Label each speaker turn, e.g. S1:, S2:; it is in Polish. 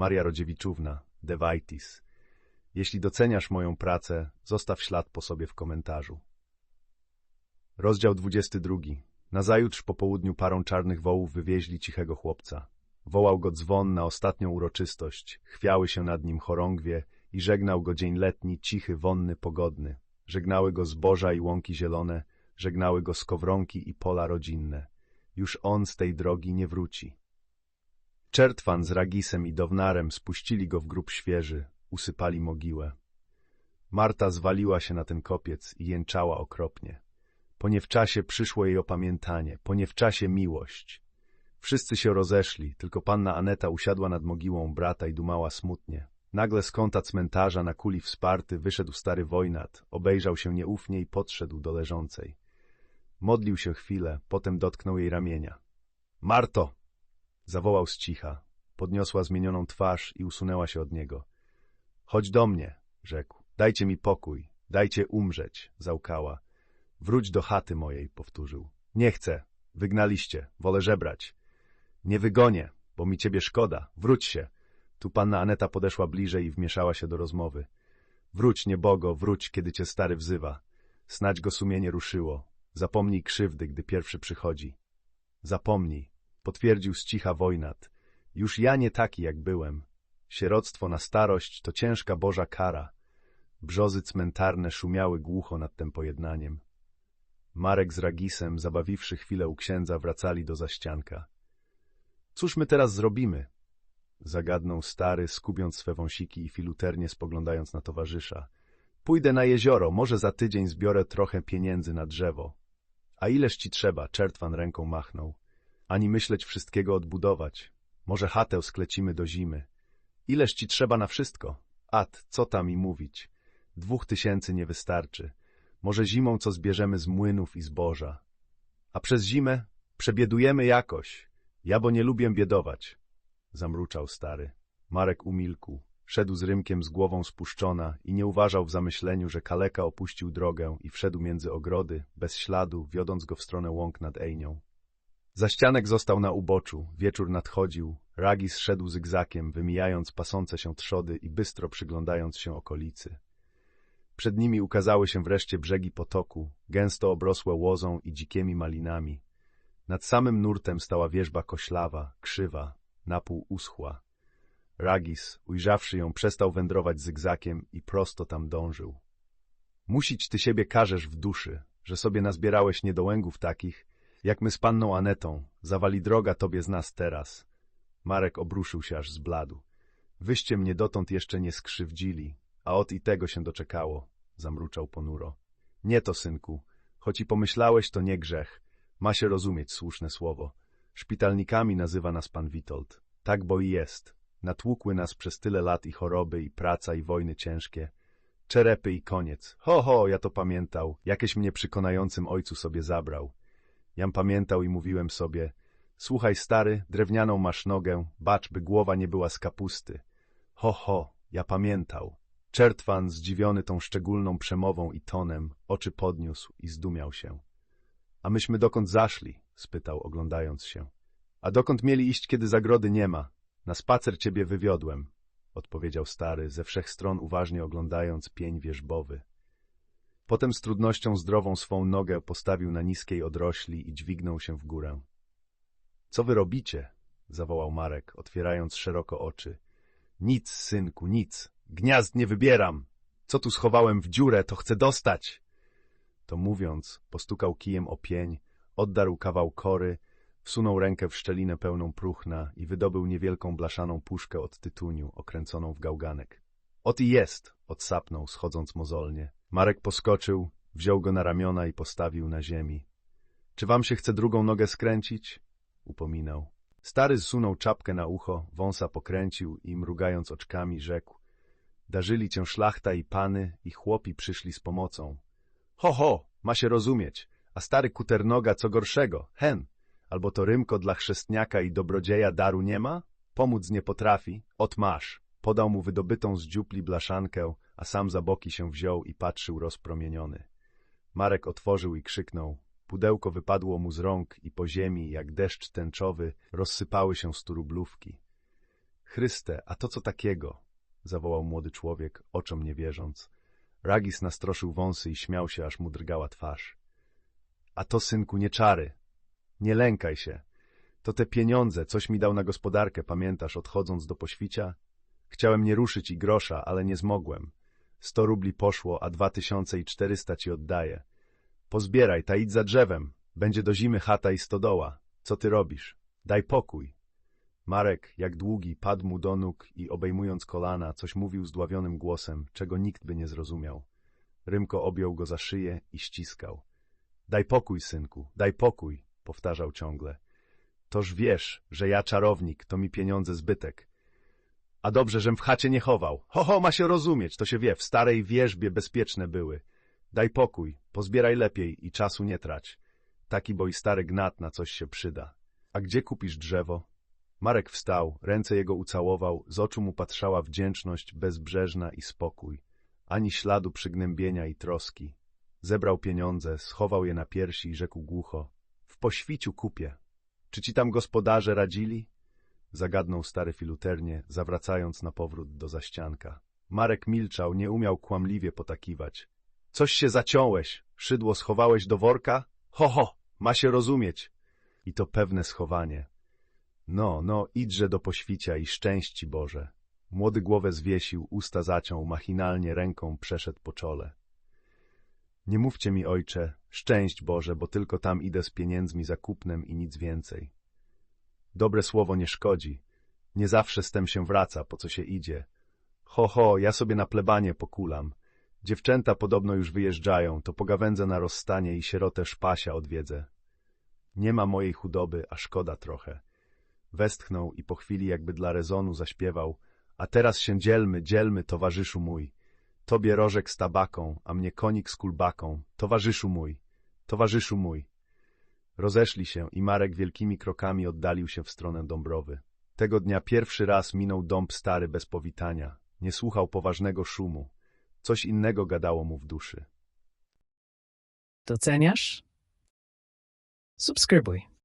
S1: Maria Rodziewiczówna, Devaitis. Jeśli doceniasz moją pracę, zostaw ślad po sobie w komentarzu. Rozdział 22. Nazajutrz po południu parą czarnych wołów wywieźli cichego chłopca. Wołał go dzwon na ostatnią uroczystość, chwiały się nad nim chorągwie i żegnał go dzień letni, cichy, wonny, pogodny. Żegnały go zboża i łąki zielone, żegnały go skowronki i pola rodzinne. Już on z tej drogi nie wróci. Czertwan z Ragisem i Downarem spuścili go w grób świeży, usypali mogiłę. Marta zwaliła się na ten kopiec i jęczała okropnie. Po nie w czasie przyszło jej opamiętanie, po nie w czasie miłość. Wszyscy się rozeszli, tylko panna Aneta usiadła nad mogiłą brata i dumała smutnie. Nagle z kąta cmentarza na kuli wsparty wyszedł stary wojnat, obejrzał się nieufnie i podszedł do leżącej. Modlił się chwilę, potem dotknął jej ramienia. Marto! Zawołał z cicha. Podniosła zmienioną twarz i usunęła się od niego. Chodź do mnie, rzekł. Dajcie mi pokój, dajcie umrzeć, załkała. Wróć do chaty mojej, powtórzył. Nie chcę, wygnaliście, wolę żebrać. Nie wygonię, bo mi ciebie szkoda, wróć się. Tu panna Aneta podeszła bliżej i wmieszała się do rozmowy. Wróć, niebogo, wróć, kiedy cię stary wzywa. Snać go sumienie ruszyło. Zapomnij krzywdy, gdy pierwszy przychodzi. Zapomnij, potwierdził z cicha wojnat. Już ja nie taki, jak byłem. Sieroctwo na starość to ciężka Boża kara. Brzozy cmentarne szumiały głucho nad tym pojednaniem. Marek z Ragisem, zabawiwszy chwilę u księdza, wracali do zaścianka. Cóż my teraz zrobimy? Zagadnął stary, skubiąc swe wąsiki i filuternie spoglądając na towarzysza. Pójdę na jezioro, może za tydzień zbiorę trochę pieniędzy na drzewo. A ileż ci trzeba? Czertwan ręką machnął. Ani myśleć wszystkiego odbudować. Może chatę sklecimy do zimy. Ileż ci trzeba na wszystko? At, co tam i mówić. Dwóch tysięcy nie wystarczy. Może zimą co zbierzemy z młynów i zboża. A przez zimę przebiedujemy jakoś. Ja bo nie lubię biedować. Zamruczał stary. Marek umilkł. Szedł z rymkiem z głową spuszczona i nie uważał w zamyśleniu, że kaleka opuścił drogę i wszedł między ogrody, bez śladu, wiodąc go w stronę łąk nad Ejnią. Zaścianek został na uboczu, wieczór nadchodził, Ragis szedł zygzakiem, wymijając pasące się trzody i bystro przyglądając się okolicy. Przed nimi ukazały się wreszcie brzegi potoku, gęsto obrosłe łozą i dzikiemi malinami. Nad samym nurtem stała wieżba koślawa, krzywa, napół uschła. Ragis, ujrzawszy ją, przestał wędrować zygzakiem i prosto tam dążył. Musić ty siebie karzesz w duszy, że sobie nazbierałeś niedołęgów takich, jak my z panną Anetą, zawali droga tobie z nas teraz. Marek obruszył się aż zbladł. Wyście mnie dotąd jeszcze nie skrzywdzili, a od i tego się doczekało, zamruczał ponuro. Nie to, synku, choć i pomyślałeś, to nie grzech. Ma się rozumieć słuszne słowo. Szpitalnikami nazywa nas pan Witold. Tak bo i jest. Natłukły nas przez tyle lat i choroby, i praca, i wojny ciężkie. Czerepy i koniec. Ho, ho, ja to pamiętał. Jakieś mnie przykonającym ojcu sobie zabrał. Jam pamiętał i mówiłem sobie, słuchaj stary, drewnianą masz nogę, bacz, by głowa nie była z kapusty. Ho, ho, ja pamiętał. Czertwan, zdziwiony tą szczególną przemową i tonem, oczy podniósł i zdumiał się. A myśmy dokąd zaszli? spytał, oglądając się. A dokąd mieli iść, kiedy zagrody nie ma? Na spacer ciebie wywiodłem, odpowiedział stary, ze wszech stron uważnie oglądając pień wierzbowy. Potem z trudnością zdrową swą nogę postawił na niskiej odrośli i dźwignął się w górę. Co wy robicie? zawołał Marek, otwierając szeroko oczy. Nic, synku, nic. Gniazd nie wybieram. Co tu schowałem w dziurę, to chcę dostać. To mówiąc, postukał kijem o pień, oddarł kawał kory, wsunął rękę w szczelinę pełną próchna i wydobył niewielką blaszaną puszkę od tytuniu, okręconą w gałganek. Ot i jest, odsapnął, schodząc mozolnie. Marek poskoczył, wziął go na ramiona i postawił na ziemi. Czy wam się chce drugą nogę skręcić? Upominał. Stary zsunął czapkę na ucho, wąsa pokręcił i mrugając oczkami rzekł. Darzyli cię szlachta i pany i chłopi przyszli z pomocą. Ho, ho, ma się rozumieć, a stary kuternoga co gorszego, hen, albo to rymko dla chrzestniaka i dobrodzieja daru nie ma? Pomóc nie potrafi, ot masz. Podał mu wydobytą z dziupli blaszankę, a sam za boki się wziął i patrzył rozpromieniony. Marek otworzył i krzyknął. Pudełko wypadło mu z rąk i po ziemi, jak deszcz tęczowy, rozsypały się sturublówki. Chryste, a to co takiego? zawołał młody człowiek, oczom nie wierząc. Ragis nastroszył wąsy i śmiał się, aż mu drgała twarz. A to, synku, nie czary. Nie lękaj się. To te pieniądze, coś mi dał na gospodarkę, pamiętasz, odchodząc do poświcia? Chciałem nie ruszyć i grosza, ale nie zmogłem. Sto rubli poszło, a dwa tysiące i czterysta ci oddaję. Pozbieraj, ta idź za drzewem. Będzie do zimy chata i stodoła. Co ty robisz? Daj pokój. Marek, jak długi, padł mu do nóg i obejmując kolana, coś mówił zdławionym głosem, czego nikt by nie zrozumiał. Rymko objął go za szyję i ściskał. Daj pokój, synku, daj pokój, powtarzał ciągle. Toż wiesz, że ja czarownik, to mi pieniądze zbytek. A dobrze, żem w chacie nie chował. Ho, ho, ma się rozumieć, to się wie, w starej wierzbie bezpieczne były. Daj pokój, pozbieraj lepiej i czasu nie trać. Taki bo i stary gnat na coś się przyda. A gdzie kupisz drzewo? Marek wstał, ręce jego ucałował, z oczu mu patrzała wdzięczność bezbrzeżna i spokój. Ani śladu przygnębienia i troski. Zebrał pieniądze, schował je na piersi i rzekł głucho. W poświciu kupię. Czy ci tam gospodarze radzili? Zagadnął stary filuternie, zawracając na powrót do zaścianka. Marek milczał, nie umiał kłamliwie potakiwać. Coś się zaciąłeś, szydło schowałeś do worka? Ho, ho, ma się rozumieć. I to pewne schowanie. No, no, idźże do poświcia i szczęści Boże. Młody głowę zwiesił, usta zaciął, machinalnie ręką przeszedł po czole. Nie mówcie mi, ojcze, szczęść Boże, bo tylko tam idę z pieniędzmi za kupnem i nic więcej. Dobre słowo nie szkodzi. Nie zawsze z tem się wraca, po co się idzie. Ho, ho, ja sobie na plebanie pokulam. Dziewczęta podobno już wyjeżdżają, to pogawędzę na rozstanie i sierotę szpasia odwiedzę. Nie ma mojej chudoby, a szkoda trochę. Westchnął i po chwili jakby dla rezonu zaśpiewał A teraz się dzielmy, dzielmy, towarzyszu mój. Tobie rożek z tabaką, a mnie konik z kulbaką. Towarzyszu mój, towarzyszu mój. Rozeszli się i Marek wielkimi krokami oddalił się w stronę Dąbrowy. Tego dnia pierwszy raz minął dąb stary bez powitania. Nie słuchał poważnego szumu. Coś innego gadało mu w duszy.
S2: Doceniasz? Subskrybuj.